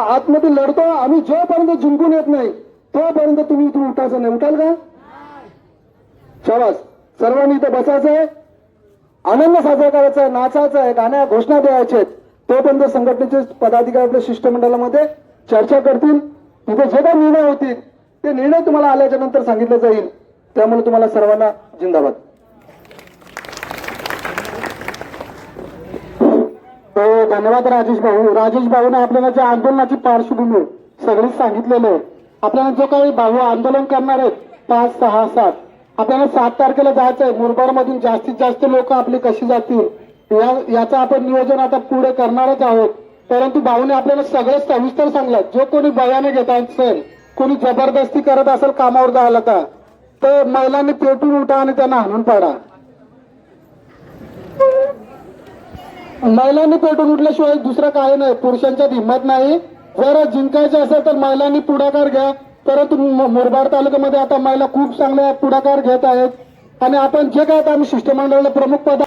आतमध्ये लढतो आम्ही जोपर्यंत जिंकून येत नाही तोपर्यंत तुम्ही इथून उठायचं नाही उठाल का? शाबास. सर्वांनी इथं बसायचं आहे. आनंद साजरा करायचा आहे नाचायचा आहे गाण्या घोषणा द्यायच्या आहेत. तोपर्यंत संघटनेचे पदाधिकारी आपल्या शिष्टमंडळामध्ये चर्चा करतील. तिथे जे काही निर्णय होतील ते निर्णय तुम्हाला आल्याच्यानंतर सांगितलं जाईल. त्यामुळे तुम्हाला सर्वांना जिंदाबाद. हो धन्यवाद राजेश भाऊ. राजेश भाऊने आपल्याला ज्या आंदोलनाची पार्श्वभूमी सगळीच सांगितलेलं आहे आपल्याला जो काही भाऊ आंदोलन करणार आहेत पाच सहा सात आपल्याला सात तारखेला जायचं आहे. मुरबाड मधून जास्तीत जास्त लोक आपली कशी जातील या याचं आपण नियोजन आता पुढे करणारच आहोत. परंतु भाऊने आपल्याला सगळं सविस्तर सांगलं जो कोणी बयाने घेत असेल कोणी जबरदस्ती करत असेल कामावर जायला का तर महिलांनी पेटून उठा आणि त्यांना हाणून पाडा. महिलांनी पेटून उठल्याशिवाय दुसरं काही नाही. पुरुषांच्यात हिंमत नाही. जर जिंकायचं असेल तर महिलांनी पुढाकार घ्या. परंतु मुरबाड तालुक्यामध्ये आता महिला खूप चांगल्या पुढाकार घेत आहेत. आणि आपण जे काय आता आम्ही शिष्टमंडळाला प्रमुख पद